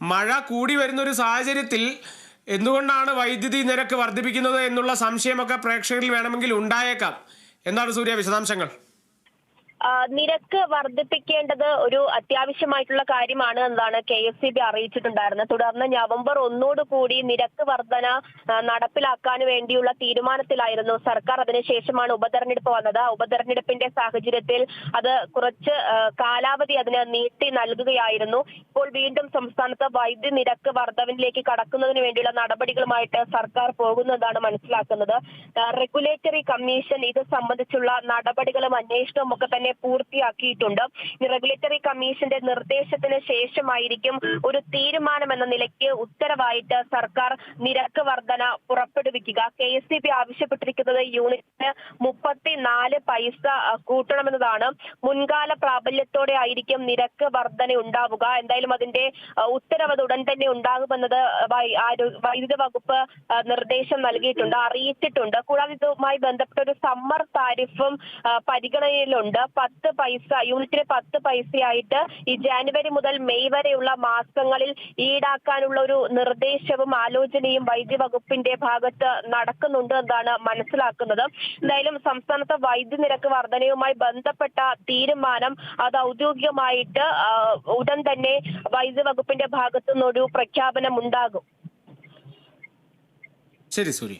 മഴ കൂടി വരുന്ന ഒരു സാഹചര്യത്തിൽ എന്തുകൊണ്ടാണ് വൈദ്യുതി നിരക്ക് വർദ്ധിപ്പിക്കുന്നത് എന്നുള്ള സംശയമൊക്കെ പ്രേക്ഷകരിൽ വേണമെങ്കിൽ ഉണ്ടായേക്കാം. എന്താണ് സൂര്യ വിശദാംശങ്ങൾ? നിരക്ക് വർദ്ധിപ്പിക്കേണ്ടത് ഒരു അത്യാവശ്യമായിട്ടുള്ള കാര്യമാണ് എന്നാണ് കെ എസ് സി ബി അറിയിച്ചിട്ടുണ്ടായിരുന്നത്. തുടർന്ന് നവംബർ ഒന്നോട് കൂടി നിരക്ക് വർധന നടപ്പിലാക്കാൻ വേണ്ടിയുള്ള തീരുമാനത്തിലായിരുന്നു സർക്കാർ. അതിനുശേഷമാണ് ഉപതെരഞ്ഞെടുപ്പ് വന്നത്. ഉപതെരഞ്ഞെടുപ്പിന്റെ സാഹചര്യത്തിൽ അത് കുറച്ച് കാലാവധി അതിന് നീട്ടി നൽകുകയായിരുന്നു. ഇപ്പോൾ വീണ്ടും സംസ്ഥാനത്ത് വൈദ്യുതി നിരക്ക് വർധവിലേക്ക് കടക്കുന്നതിന് വേണ്ടിയുള്ള നടപടികളുമായിട്ട് സർക്കാർ പോകുന്നതാണ് മനസ്സിലാക്കുന്നത്. റെഗുലേറ്ററി കമ്മീഷൻ ഇത് സംബന്ധിച്ചുള്ള നടപടികളും അന്വേഷണവും ഒക്കെ തന്നെ പൂർത്തിയാക്കിയിട്ടുണ്ട്. റെഗുലേറ്ററി കമ്മീഷന്റെ നിർദ്ദേശത്തിന് ശേഷമായിരിക്കും ഒരു തീരുമാനം എന്ന നിലയ്ക്ക് ഉത്തരവായിട്ട് സർക്കാർ നിരക്ക് വർധന പുറപ്പെടുവിക്കുക. കെ എസ് ആവശ്യപ്പെട്ടിരിക്കുന്നത് യൂണിറ്റിന് മുപ്പത്തിനാല് പൈസ കൂട്ടണമെന്നതാണ്. മുൻകാല പ്രാബല്യത്തോടെ ആയിരിക്കും നിരക്ക് വർധന ഉണ്ടാവുക. എന്തായാലും അതിന്റെ ഉത്തരവ് ഉടൻ തന്നെ ഉണ്ടാകുമെന്നത് വൈദ്യുതി വകുപ്പ് നിർദ്ദേശം നൽകിയിട്ടുണ്ട് അറിയിച്ചിട്ടുണ്ട്. കൂടാതെ ഇതുമായി ബന്ധപ്പെട്ട ഒരു സമ്മർ താരിഫും പരിഗണനയിലുണ്ട്. പത്ത് പൈസ യൂണിറ്റിന് പത്ത് പൈസയായിട്ട് ഈ ജാനുവരി മുതൽ മെയ് വരെയുള്ള മാസങ്ങളിൽ ഈടാക്കാനുള്ള ഒരു നിർദ്ദേശവും ആലോചനയും വൈദ്യുതി വകുപ്പിന്റെ ഭാഗത്ത് നടക്കുന്നുണ്ട് എന്നാണ് മനസ്സിലാക്കുന്നത്. എന്തായാലും സംസ്ഥാനത്തെ വൈദ്യുതി നിരക്ക് വർധനയുമായി ബന്ധപ്പെട്ട തീരുമാനം അത് ഔദ്യോഗികമായിട്ട് ഉടൻ തന്നെ വൈദ്യുതി വകുപ്പിന്റെ ഭാഗത്തു നിന്നൊരു പ്രഖ്യാപനം ഉണ്ടാകും ശരി സൂര്യ.